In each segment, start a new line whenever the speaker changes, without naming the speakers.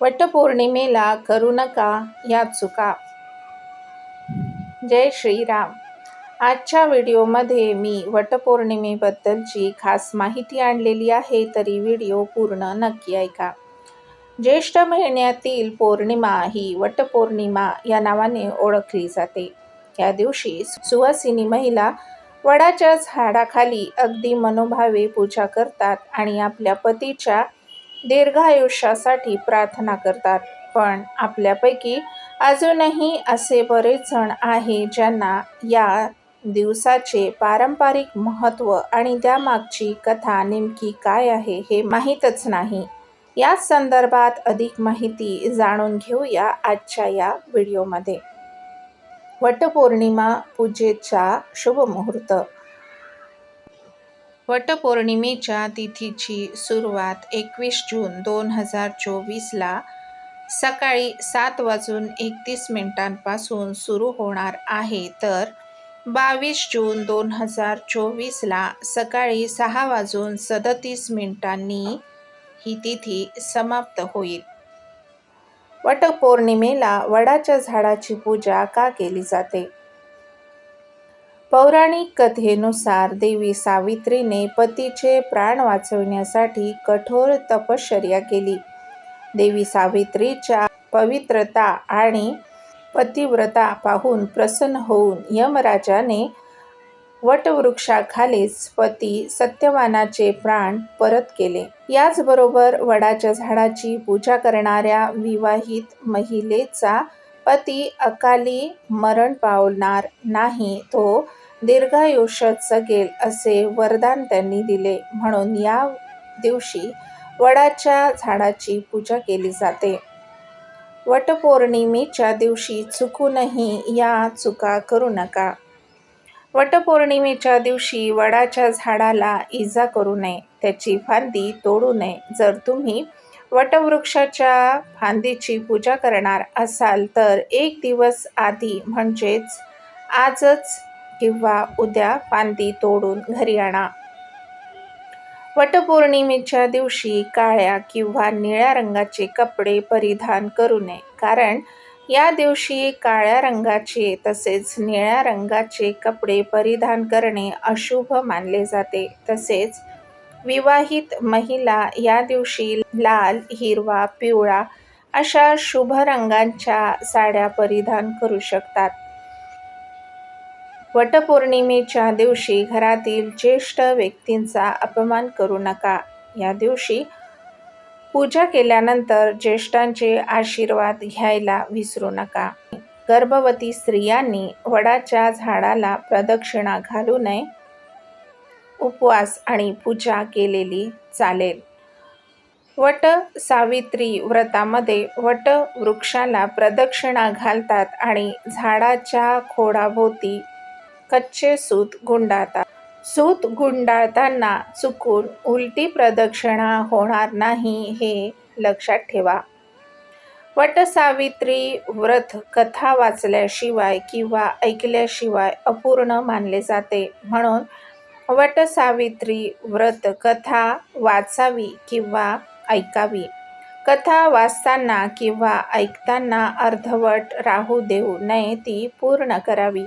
वटपौर्णिमेला करू नका या चुका. जय श्रीराम. आजच्या व्हिडिओमध्ये मी वटपौर्णिमेबद्दलची खास माहिती आणलेली आहे तरी व्हिडिओ पूर्ण नक्की ऐका. ज्येष्ठ महिन्यातील पौर्णिमा ही वटपौर्णिमा या नावाने ओळखली जाते. या दिवशी सुवासिनी महिला वडाच्या झाडाखाली अगदी मनोभावे पूजा करतात आणि आपल्या पतीच्या दीर्घायुष्यासाठी प्रार्थना करतात. पण आपल्यापैकी अजूनही असे बरेच जण आहे ज्यांना या दिवसाचे पारंपरिक महत्त्व आणि त्यामागची कथा नेमकी काय आहे हे माहीतच नाही. याच संदर्भात अधिक माहिती जाणून घेऊया आजच्या या व्हिडिओमध्ये. वटपौर्णिमा पूजेचा शुभमुहूर्त वटपौर्णिमेच्या तिथीची सुरुवात एकवीस जून दोन हजार चोवीसला सकाळी सात वाजून एकतीस मिनिटांपासून सुरू होणार आहे. तर बावीस जून दोन हजार चोवीसला सकाळी सहा वाजून सदतीस मिनिटांनी ही तिथी समाप्त होईल. वटपौर्णिमेला वडाच्या झाडाची पूजा का केली जाते? पौराणिक कथेनुसार देवी सावित्रीने पतीचे प्राण वाचवण्यासाठी कठोर तपश्चर्या केली. देवी सावित्रीच्या पवित्रता आणि पतिव्रता पाहून प्रसन्न होऊन यमराजाने वटवृक्षाखालीच पती सत्यवानाचे प्राण परत केले. याचबरोबर वडाच्या झाडाची पूजा करणाऱ्या विवाहित महिलेचा पती अकाली मरण पावणार नाही तो दीर्घायुष्य जगेल असे वरदान त्यांनी दिले. म्हणून या दिवशी वडाच्या झाडाची पूजा केली जाते. वटपौर्णिमेच्या दिवशी चुकूनही या चुका करू नका. वटपौर्णिमेच्या दिवशी वडाच्या झाडाला इजा करू नये. त्याची फांदी तोडू नये. जर तुम्ही वटवृक्षाच्या फांदीची पूजा करणार असाल तर एक दिवस आधी म्हणजेच आजच किंवा उद्या फांदी तोडून घरी आणा. वटपौर्णिमेच्या दिवशी काळ्या किंवा निळ्या रंगाचे कपडे परिधान करू नये. कारण या दिवशी काळ्या रंगाचे तसेच निळ्या रंगाचे कपडे परिधान करणे अशुभ मानले जाते. तसेच विवाहित महिला या दिवशी लाल हिरवा पिवळा अशा शुभ रंगांच्या साड्या परिधान करू शकतात. वटपौर्णिमेच्या दिवशी घरातील ज्येष्ठ व्यक्तींचा अपमान करू नका. या दिवशी पूजा केल्यानंतर ज्येष्ठांचे आशीर्वाद घ्यायला विसरू नका. गर्भवती स्त्रियांनी वडाच्या झाडाला प्रदक्षिणा घालू नये. उपवास आणि पूजा केलेली चालेल. वट सावित्री व्रतामध्ये वट वृक्षाला प्रदक्षिणा घालतात आणि झाडाच्या खोडाभोवती कच्चे सूत गुंडाळतात. सूत गुंडाळताना चुकून उलटी प्रदक्षिणा होणार नाही हे लक्षात ठेवा. वटसावित्री व्रत कथा वाचल्याशिवाय किंवा ऐकल्याशिवाय अपूर्ण मानले जाते. म्हणून वटसावित्री व्रत कथा वाचावी किंवा ऐकावी. कथा वाचताना किंवा ऐकताना अर्धवट राहू देऊ नये ती पूर्ण करावी.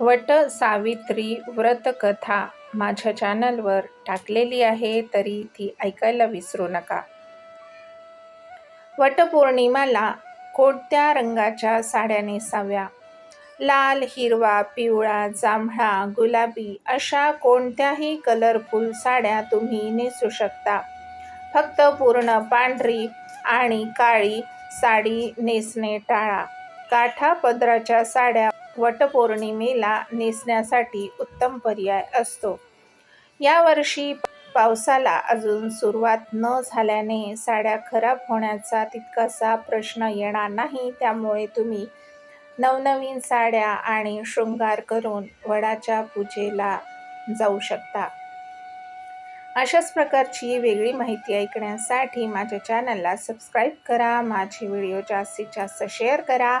वट सावित्री व्रतकथा माझ्या चॅनलवर टाकलेली आहे तरी ती ऐकायला विसरू नका. वटपौर्णिमाला कोणत्या रंगाच्या साड्या नेसाव्या? लाल हिरवा पिवळा जांभळा गुलाबी अशा कोणत्याही कलरफुल साड्या तुम्ही नेसू शकता. फक्त पूर्ण पांढरी आणि काळी साडी नेसणे टाळा. काठा पदराच्या साड्या वटपौर्णिमेला नेसण्यासाठी उत्तम पर्याय असतो. यावर्षी पावसाला अजून सुरुवात न झाल्याने साड्या खराब होण्याचा तितकासा प्रश्न येणार नाही. त्यामुळे तुम्ही नवनवीन साड्या आणि शृंगार करून वडाच्या पूजेला जाऊ शकता. अशाच प्रकारची वेगळी माहिती ऐकण्यासाठी माझ्या चॅनलला सबस्क्राईब करा. माझे व्हिडिओ जास्तीत जास्त शेअर करा.